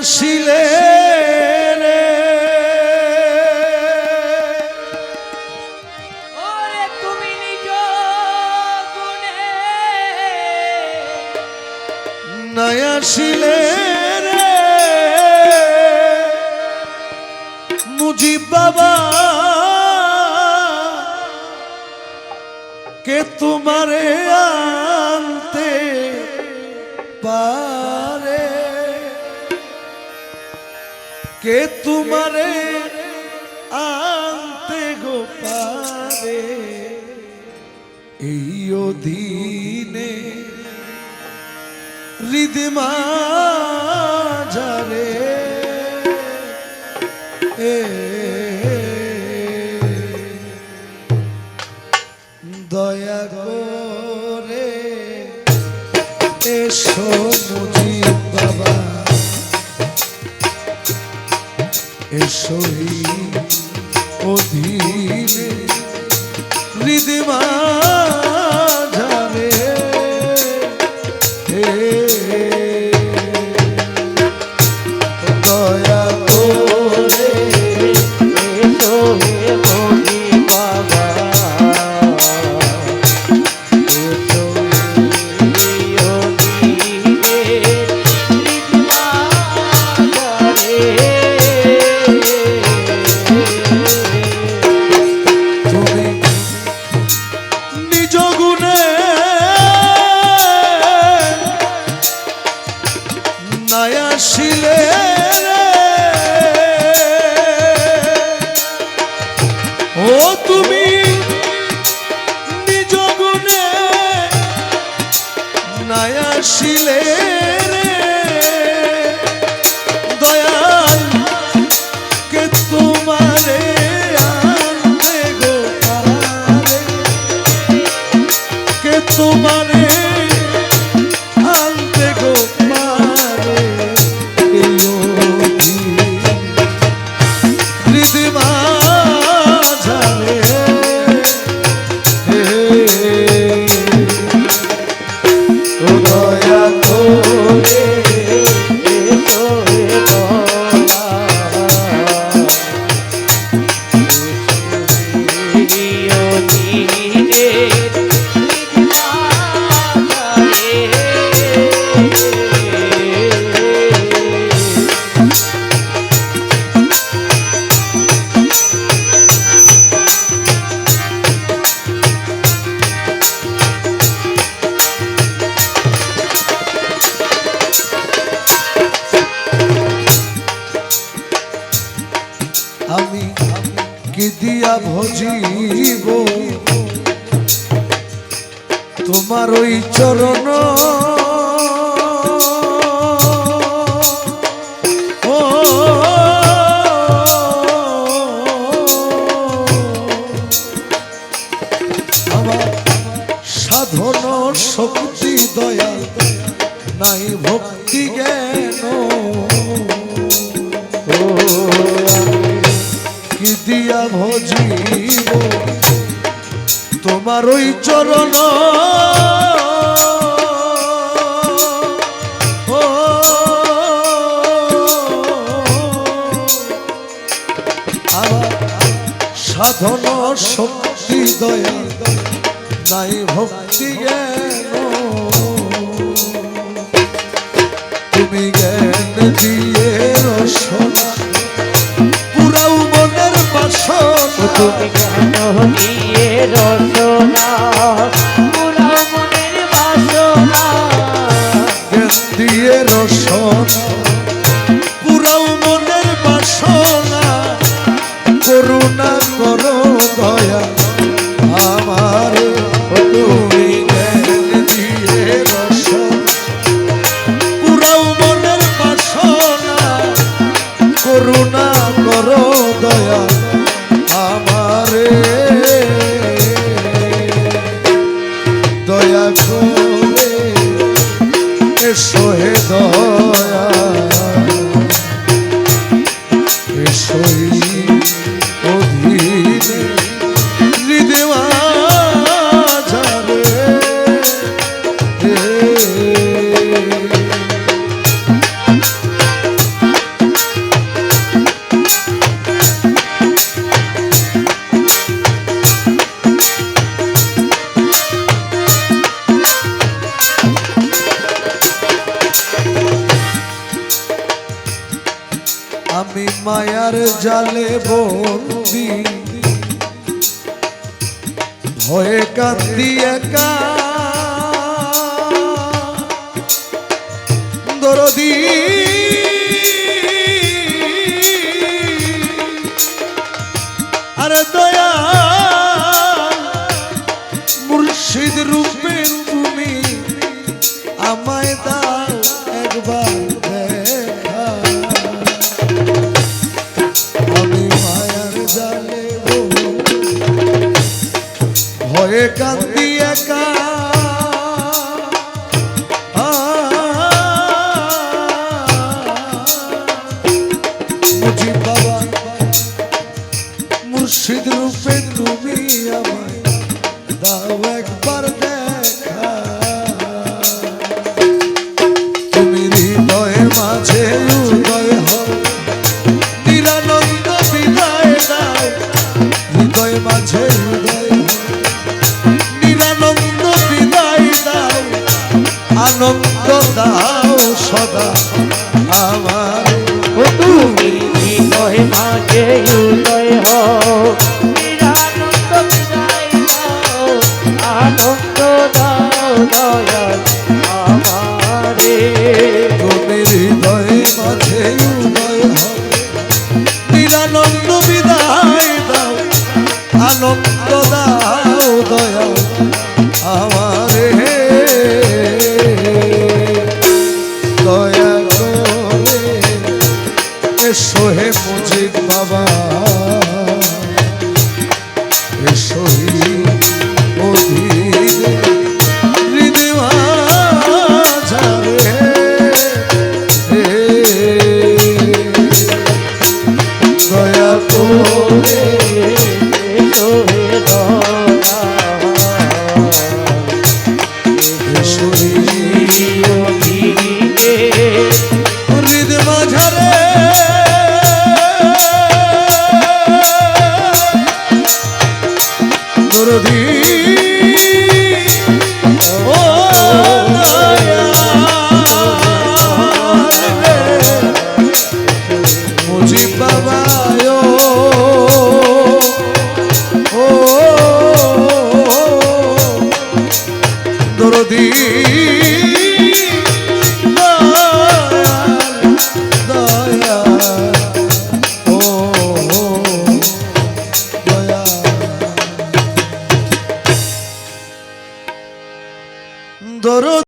আসিলে আসিলে রে মুজিব বাবা কে তোমারে আনতে পারে? কে তোমারে আনতে গো পারে? এই অধীনে হৃদমা যারে এ দয়া করে এসো মুজিব এসো এই অধীনে হৃদমা নাই আসিলে আমি কি দিয়া ভজিব? তোমার ওই চরণ কি দিয়া ভজিব। তোমার ওই চরণ। সাধন শক্তি, দয়া নাই, ভক্তি জ্ঞান। তুমি জ্ঞান দিয়ে তুমি কেন নিয়ে রচনা মনের বাসনা। দিয়ে রসন পুরাও করুণা করো তার জালে বন্দি। ভয়ে কাঁদি একা। দরদী হয়ে কান্দি একা। মুজি বাবা মুর্শিদ রূপে তুমি আমায় দাও একবার মাঝে উদয় হোক আনন্দ দাও দয়াল আমারে। সুরে you.